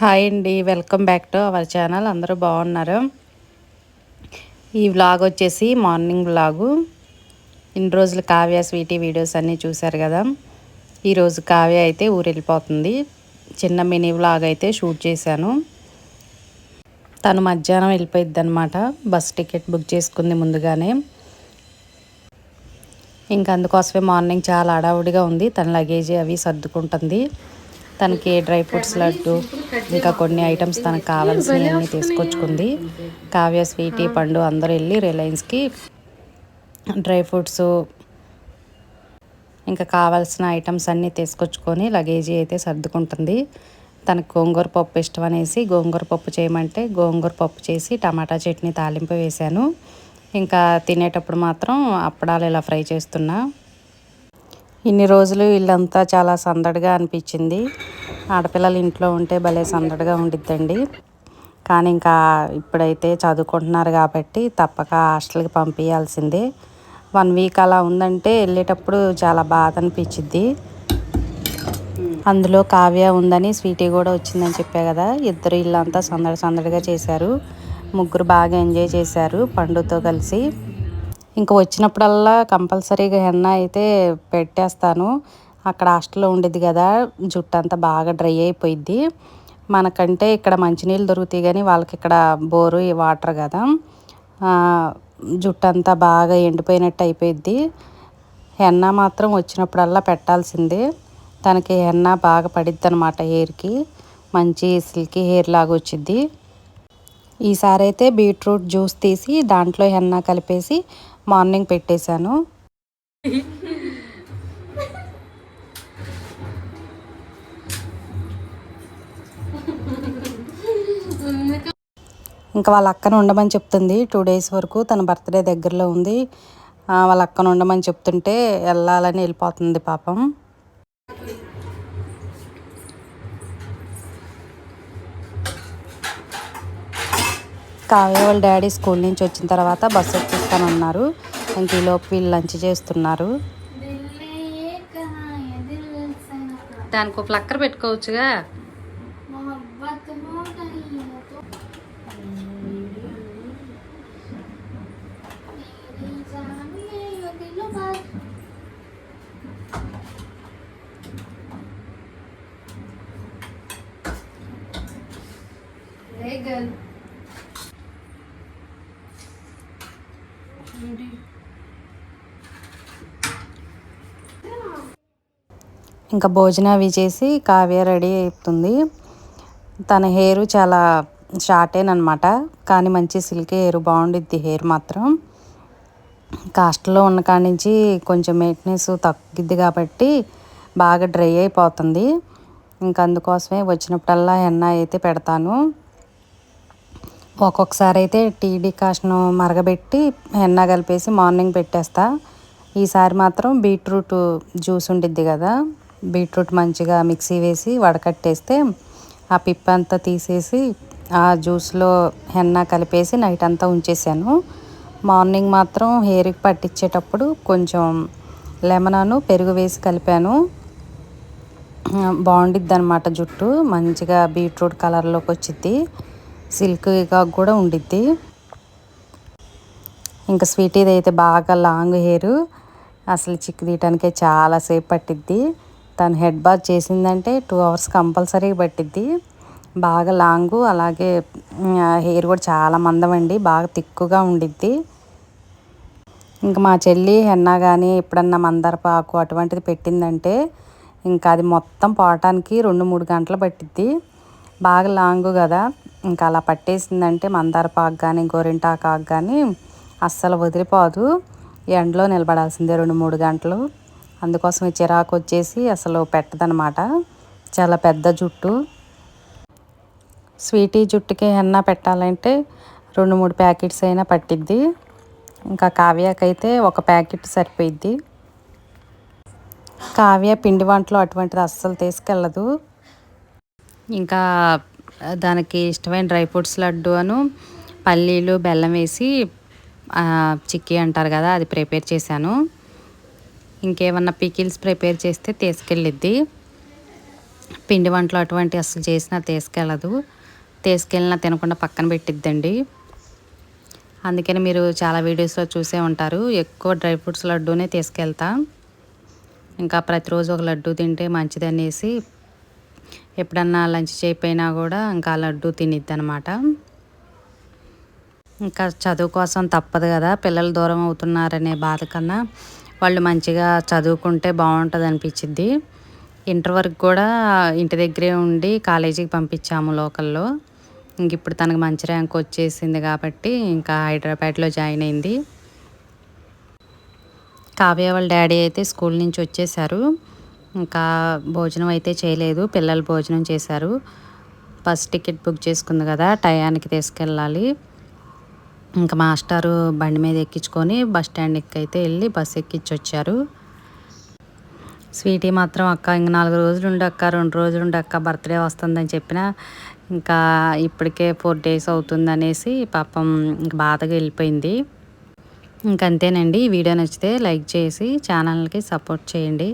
Hi అండి welcome back to our channel. అందరూ బాగున్నారు? ఈ వ్లాగ్ వచ్చేసి మార్నింగ్ వ్లాగు. ఇన్ని రోజులు కావ్య స్వీటీ వీడియోస్ అన్నీ చూశారు కదా. ఈరోజు కావ్య అయితే ఊరు వెళ్ళిపోతుంది చిన్న మినీ వ్లాగ్ అయితే షూట్ చేశాను. తను మధ్యాహ్నం వెళ్ళిపోయిద్ది అనమాట బస్ టికెట్ బుక్ చేసుకుంది ముందుగానే. ఇంకా అందుకోసమే మార్నింగ్ చాలా అడావుడిగా ఉంది. తన లగేజీ అవి సర్దుకుంటుంది. తనకి డ్రై ఫ్రూట్స్ లడ్డు ఇంకా కొన్ని ఐటమ్స్ తనకు కావాల్సినవన్నీ తీసుకొచ్చుకుంది. కావ్య స్వీటీ పండు అందరూ వెళ్ళి రిలయన్స్కి డ్రై ఫ్రూట్స్ ఇంకా కావాల్సిన ఐటమ్స్ అన్నీ తీసుకొచ్చుకొని లగేజీ అయితే సర్దుకుంటుంది. తనకు గోంగూర పప్పు ఇష్టం అనేసి గోంగూర పప్పు చేయమంటే గోంగూర పప్పు చేసి టమాటా చట్నీ తాలింపు వేశాను. ఇంకా తినేటప్పుడు మాత్రం అప్పడాలు ఇలా ఫ్రై చేస్తున్నా. ఇన్ని రోజులు ఇల్లంతా చాలా సందడిగా అనిపించింది. ఆడపిల్లలు ఇంట్లో ఉంటే భలే సందడిగా ఉండిద్దండి. కానీ ఇంకా ఇప్పుడైతే చదువుకుంటున్నారు కాబట్టి తప్పక హాస్టల్కి పంపించాల్సిందే వన్ వీక్ అలా ఉందంటే వెళ్ళేటప్పుడు చాలా బాధ అనిపించిద్ది. అందులో కావ్య ఉందని స్వీటీ కూడా వచ్చిందని చెప్పా కదా. ఇద్దరు ఇల్లంతా సందడి సందడిగా చేశారు. ముగ్గురు బాగా ఎంజాయ్ చేశారు పండుతో కలిసి. ఇంకా వచ్చినప్పుడల్లా కంపల్సరీగా హెన్న అయితే పెట్టేస్తాను. అక్కడ హాస్టల్లో ఉండేది కదా జుట్టు అంతా బాగా డ్రై అయిపోయిద్ది. మనకంటే ఇక్కడ మంచినీళ్ళు దొరుకుతాయి కానీ వాళ్ళకి ఇక్కడ బోరు వాటర్ కదా. జుట్టు అంతా బాగా ఎండిపోయినట్టు అయిపోయిద్ది. హెన్న మాత్రం వచ్చినప్పుడల్లా పెట్టాల్సిందే. తనకి హెన్న బాగా పడిద్ది అనమాట హెయిర్కి. మంచి సిల్కీ హెయిర్ లాగా వచ్చిద్ది. ఈసారి అయితే బీట్రూట్ జ్యూస్ తీసి దాంట్లో హెన్న కలిపేసి మార్నింగ్ పెట్టేశాను. ఇంకా వాళ్ళ అక్కను ఉండమని చెప్తుంది. టూ డేస్ వరకు తన బర్త్డే దగ్గరలో ఉంది. వాళ్ళ అక్కను ఉండమని చెప్తుంటే వెళ్ళాలని వెళ్ళిపోతుంది పాపం. కావ్య వాళ్ళ డాడీ స్కూల్ నుంచి వచ్చిన తర్వాత బస్సు ఎక్కిస్తానన్నారు. ఇంక ఈలోపు వీళ్ళు లంచ్ చేస్తున్నారు. దానికి ఒక ప్లక్కర్ పెట్టుకోవచ్చుగా. ఇంకా భోజనం అవి చేసి కావ్య రెడీ అవుతుంది. తన హెయిర్ చాలా షార్టేనమాట కానీ మంచి సిల్క్ హెయిర్ బాగుండిద్ది హెయిర్ మాత్రం. కాస్ట్లో ఉన్న కాడి నుంచి కొంచెం మెయింటెనెన్స్ తగ్గిద్ది కాబట్టి బాగా డ్రై అయిపోతుంది. ఇంకా అందుకోసమే వచ్చినప్పుడల్లా ఎన్న అయితే పెడతాను. ఒక్కొక్కసారి అయితే టీ డికాషన్ మరగబెట్టి ఎన్న కలిపేసి మార్నింగ్ పెట్టేస్తా. ఈసారి మాత్రం బీట్రూట్ జ్యూస్ ఉండిద్ది కదా బీట్రూట్ మంచిగా మిక్సీ వేసి వడకట్టేస్తే ఆ పిప్ప అంతా తీసేసి ఆ జ్యూస్లో హెన్న కలిపేసి నైట్ అంతా ఉంచేసాను. మార్నింగ్ మాత్రం హెయిర్కి పట్టించేటప్పుడు కొంచెం లెమనాను పెరుగు వేసి కలిపాను. బాగుండిద్ది అనమాట జుట్టు మంచిగా బీట్రూట్ కలర్లోకి వచ్చింది సిల్క్గా కూడా ఉండిద్ది. ఇంకా స్వీటీది అయితే బాగా లాంగ్ హెయిర్. అసలు చిక్కు తీయటానికే చాలాసేపు పట్టిద్ది. తను హెడ్ బాత్ చేసిందంటే టూ అవర్స్ కంపల్సరీ పట్టిద్ది. బాగా లాంగు అలాగే హెయిర్ కూడా చాలా మందం అండి బాగా తిక్కుగా ఉండిద్ది. ఇంకా మా చెల్లి హెన్నా కానీ ఎప్పుడన్నా మందారపు అటువంటిది పెట్టిందంటే ఇంకా అది మొత్తం పోవటానికి రెండు మూడు గంటలు పట్టిద్ది. బాగా లాంగ్ కదా. ఇంకా అలా పట్టేసిందంటే మందారపాకు కానీ గోరింటాకు కానీ అస్సలు వదిలిపోదు. ఎండలో నిలబడాల్సిందే రెండు మూడు గంటలు. అందుకోసం ఈ చిరాకు వచ్చేసి అసలు పెట్టదనమాట. చాలా పెద్ద జుట్టు. స్వీటీ జుట్టుకి హెన్న పెట్టాలంటే రెండు మూడు ప్యాకెట్స్ అయినా పట్టిద్ది. ఇంకా కావ్యకైతే ఒక ప్యాకెట్ సరిపోయిద్ది. కావ్య పిండి వంటలు అటువంటిది అస్సలు తీసుకెళ్ళదు. ఇంకా దానికి ఇష్టమైన డ్రై ఫ్రూట్స్ లడ్డు అను పల్లీలు బెల్లం వేసి చిక్కీ అంటారు కదా అది ప్రిపేర్ చేశాను. ఇంకేమన్నా పికిల్స్ ప్రిపేర్ చేస్తే తీసుకెళ్ళిద్ది. పిండి వంటలు అటువంటి అసలు చేసినా తీసుకెళ్ళదు. తీసుకెళ్ళినా తినకుండా పక్కన పెట్టిద్దండి. అందుకని మీరు చాలా వీడియోస్లో చూసే ఉంటారు. ఎక్కువ డ్రై ఫ్రూట్స్ లడ్డూనే తీసుకెళ్తా. ఇంకా ప్రతిరోజు ఒక లడ్డు తింటే మంచిది అనేసి ఎప్పుడన్నా లంచ్ చేయకపోయినా కూడా ఇంకా లడ్డు తినిద్ది అనమాట ఇంకా చదువు కోసం తప్పదు కదా పిల్లలు దూరం అవుతున్నారనే బాధ కన్నా వాళ్ళు మంచిగా చదువుకుంటే బాగుంటుంది అనిపించింది ఇంటర్ వరకు కూడా ఇంటి దగ్గరే ఉండి కాలేజీకి పంపించాము లోకల్లో. ఇంక ఇప్పుడు తనకు మంచి ర్యాంక్ వచ్చేసింది కాబట్టి ఇంకా హైదరాబాద్లో జాయిన్ అయింది. కావ్య వాళ్ళ డాడీ అయితే స్కూల్ నుంచి వచ్చేసారు. ఇంకా భోజనం అయితే చేయలేదు. పిల్లలు భోజనం చేశారు. బస్ టికెట్ బుక్ చేసుకుంది కదా టయానికి తీసుకెళ్ళాలి. ఇంకా మాస్టారు బండి మీద ఎక్కించుకొని బస్ స్టాండ్కి అయితే వెళ్ళి బస్ ఎక్కించి వచ్చారు స్వీటీ మాత్రం అక్క ఇంక నాలుగు రోజులు ఉండి అక్క రెండు రోజులు ఉండి అక్క బర్త్డే వస్తుందని చెప్పిన ఇంకా ఇప్పటికే ఫోర్ డేస్ అవుతుంది అనేసి పాపం ఇంక బాధగా వెళ్ళిపోయింది. ఇంకంతేనండి ఈ వీడియో నచ్చితే లైక్ చేసి ఛానల్కి సపోర్ట్ చేయండి.